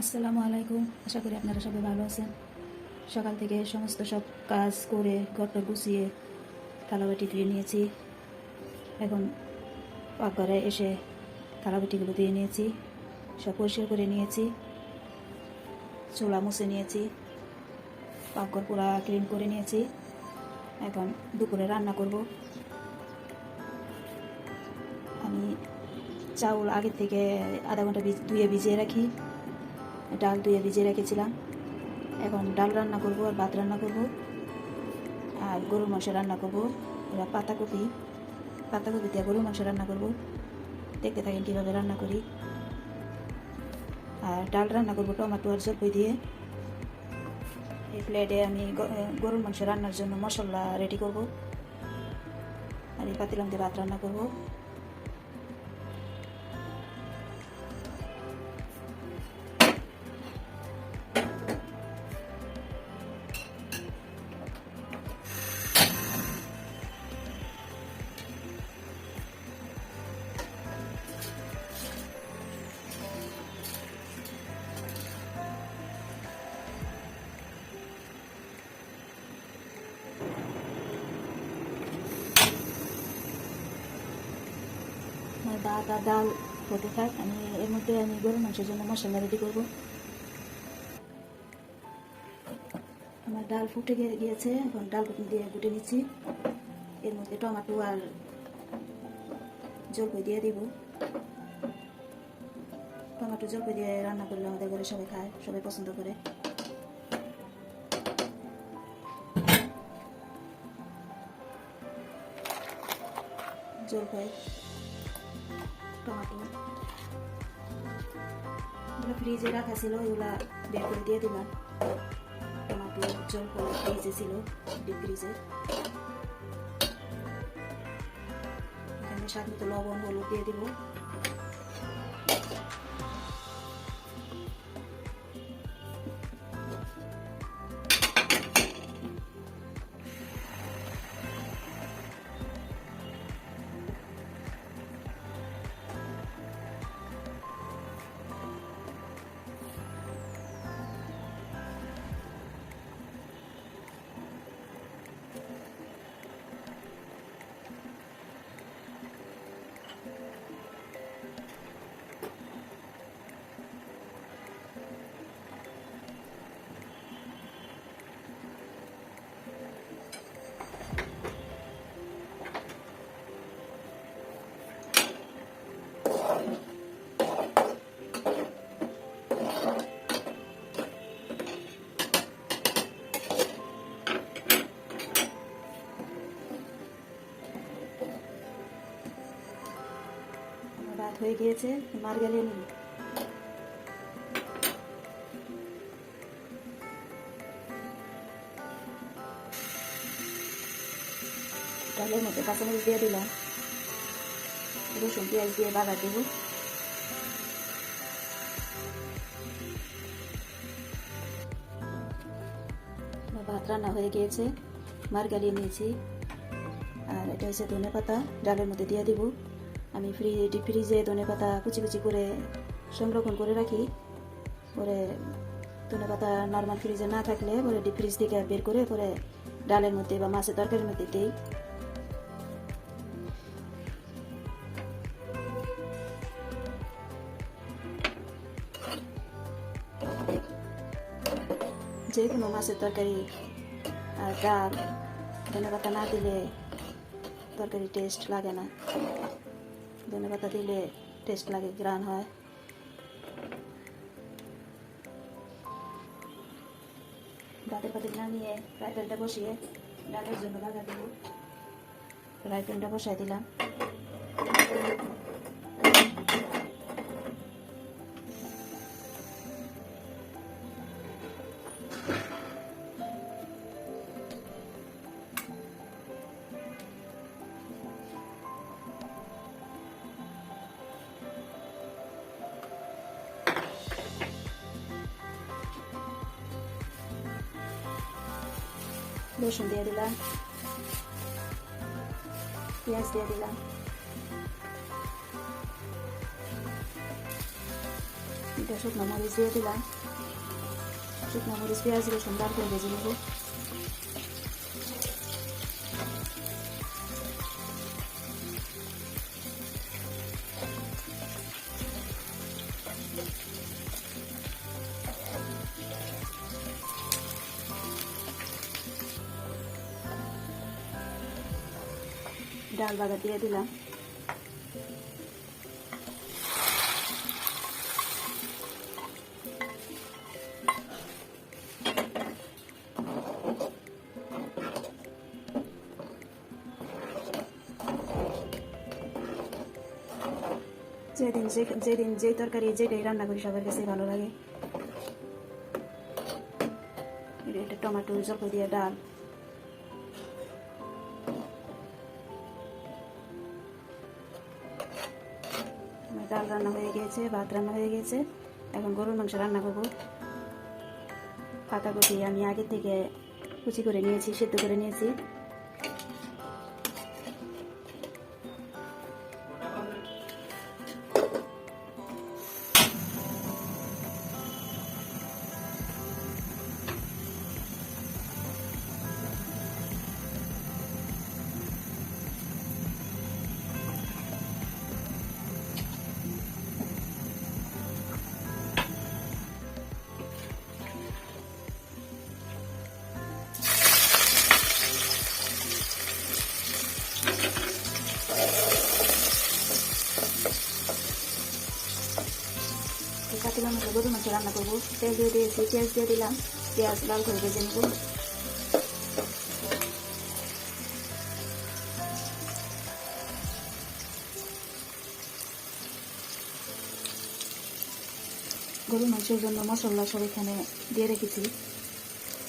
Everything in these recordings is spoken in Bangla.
আসসালামু আলাইকুম। আশা করি আপনারা সবাই ভালো আছেন। সকাল থেকে সমস্ত সব কাজ করে, ঘরটা গুছিয়ে, থালাবাটি ধুয়ে নিয়েছি। এখন পাকঘরে এসে থালাবাটিগুলো দিয়ে নিয়েছি, সব পরিষ্কার করে নিয়েছি, চুলা মুছে নিয়েছি, পাকঘর পুরা ক্লিন করে নিয়েছি। এখন দুপুরে রান্না করব। আমি চাউল আগের থেকে আধা ঘণ্টা ধুয়ে ভিজিয়ে রাখি। ডাল ধুয়ে ভিজিয়ে রেখেছিলাম। এখন ডাল রান্না করব আর ভাত রান্না করব। আর গরুর মাংস রান্না করব। এবার পাতাকপি পাতাকপি দিয়ে গরুর মাংস রান্না করব। দেখতে থাকেন কীভাবে রান্না করি। আর ডাল রান্না করব টমেটো আর জলপাই দিয়ে। এই প্লেটে আমি গরুর মাংস রান্নার জন্য মশলা রেডি করব। আর এই পাতিলাম দিয়ে ভাত রান্না করব। আর ডাল হতে থাক, আমি এর মধ্যে আমি গরুর মাংসের জন্য মশলা রেডি করব। আমার ডাল ফুটে গিয়ে- গিয়েছে, এখন ডাল দিয়ে ফুটে নিচ্ছি। এর মধ্যে টমেটো আর জলপাই দিয়ে দিব। টমেটো, জলপাই দিয়ে রান্না করলে আমাদের ঘরে সবাই খায়, সবাই পছন্দ করে। জলপাই। এগুলো ফ্রিজে রাখা ছিল এগুলা বের করে দিয়ে দিলাম টমেটো ফ্রিজে ছিল স্বাদ মতো লবণ হলুদ দিয়ে দিব হয়ে গিয়েছে মার গেলে ডালের মধ্যে কাঁচামরিচ দিয়ে দিলাম। রসুন, পেঁয়াজ দিয়ে বাগা দেবো ভাত রান্না হয়ে গিয়েছে মার গালিয়ে নিয়েছি। আর এটা হচ্ছে ধনে পাতা ডালের মধ্যে দিয়ে দিব। আমি ফ্রি ডিপ ফ্রিজে ধনে পাতা কুচি কুচি করে সংরক্ষণ করে রাখি। পরে ধনে পাতা নর্মাল ফ্রিজে না থাকলে পরে ডিপ ফ্রিজ থেকে বের করে পরে ডালের মধ্যে বা মাছের তরকারির মধ্যে দিই। যে কোনো মাছের তরকারি আর ডাল, ধনে পাতা না দিলে তরকারি টেস্ট লাগে না। ধনে পাতা দিলে টেস্ট লাগে গ্রান হয় ভাতের পাতে নিয়ে ফ্রাই বসিয়ে ডালের জন্য লাগা দেব ফ্রাই প্যানটা বসাই দিলাম রসুন দিয়ে দিলাম। পেঁয়াজ দিয়ে দিলাম। তিনটা শুকনো মরিচ দিয়ে দিলাম। শুকনো মরিচ, পেঁয়াজ, রসুন ডাল করে ভেজে ডাল বাগা দিয়ে দিলাম। যেদিন যে যেদিন যে তরকারি, যেটাই রান্না করি, সবার কাছে ভালো লাগে। এটা টমেটো, জলপাই দিয়ে ডাল। আমার ডাল রান্না হয়ে গিয়েছে ভাত রান্না হয়ে গিয়েছে এখন গরুর মাংস রান্না করব। পাতাকপি আমি আগে থেকে কুচি করে নিয়েছি, সেদ্ধ করে নিয়েছি। কাটিলাম মতো গরুর মাংস রান্না করব। তেল দিয়ে দিয়েছি, পেঁয়াজ দিয়ে দিলাম। পেঁয়াজ লাল করে ভেজে নেব। গরুর মাংসের জন্য মশলা সব এখানে দিয়ে রেখেছি।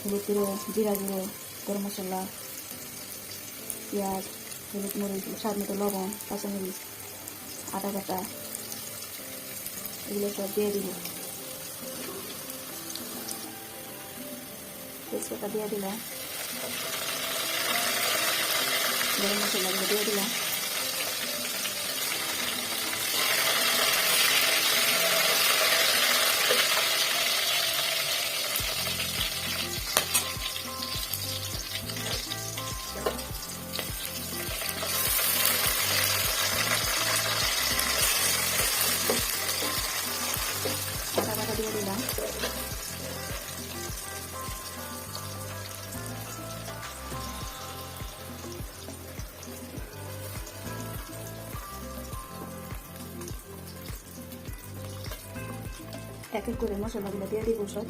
হলুদ গুঁড়ো, জিরা গুঁড়ো, গরম মশলা, পেঁয়াজ, হলুদ মরিচ, স্বাদ মতো লবণ, কাঁচামরিচ, আদা বাটা। এগুলো সব দিয়ে দিল তেজপাতা দিয়ে দিলাম। গরম মশলাগুলো দিয়ে দিলাম। আদা বাটা দিয়ে দিলাম এক এক করে মশলাগুলো দিয়ে দিব সব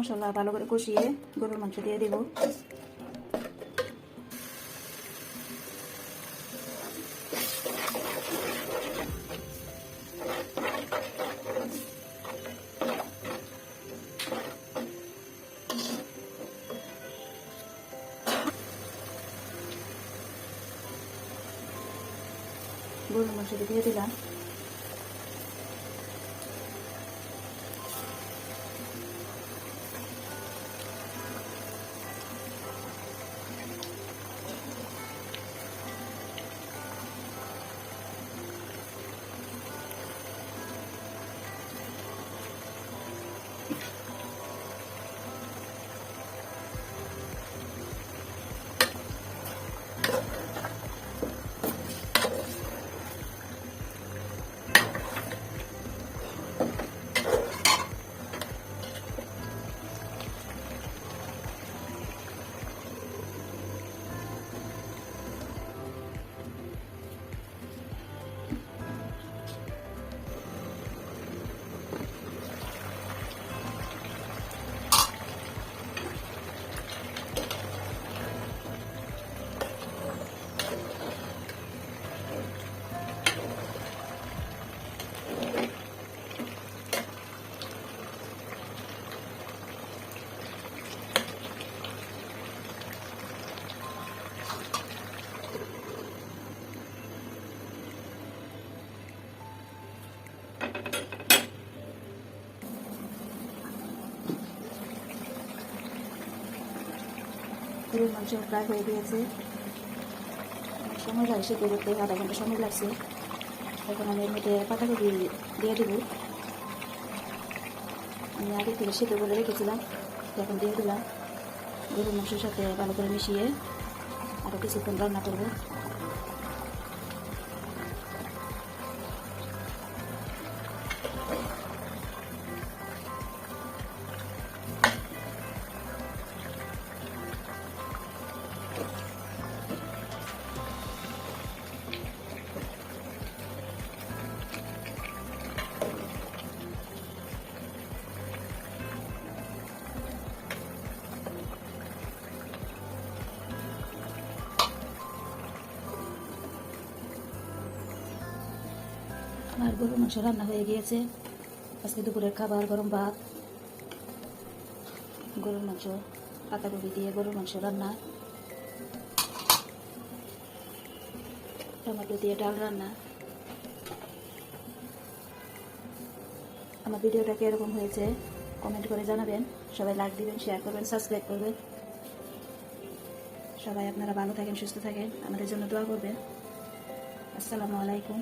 মশলা ভালো করে কষিয়ে গরুর মাংস দিয়ে দিব। গরুর মাংস দিয়ে দিলাম। গরুর মাংস প্রায় হয়ে গিয়েছে। সময় লাগছে করতে আধা ঘণ্টা সময় লাগছে। এখন আমি এর মধ্যে পাতাকপি দিয়ে দেবো। আমি আগে থেকে সেদ্ধ করে রেখেছিলাম, এখন দিয়ে দিলাম। গরুর মাংসের সাথে ভালো করে মিশিয়ে আরও কিছুক্ষণ রান্না করব। আমার গরুর মাংস রান্না হয়ে গিয়েছে। আজকে দুপুরের খাবার, গরম ভাত, গরুর মাংস, পাতাকপি দিয়ে গরুর মাংস রান্না। টমেটো দিয়ে ডাল রান্না। আমার ভিডিওটা কীরকম হয়েছে কমেন্ট করে জানাবেন। সবাই লাইক দিবেন, শেয়ার করবেন, সাবস্ক্রাইব করবেন। সবাই আপনারা ভালো থাকেন, সুস্থ থাকেন। আমাদের জন্য দোয়া করবেন। আসসালামু আলাইকুম।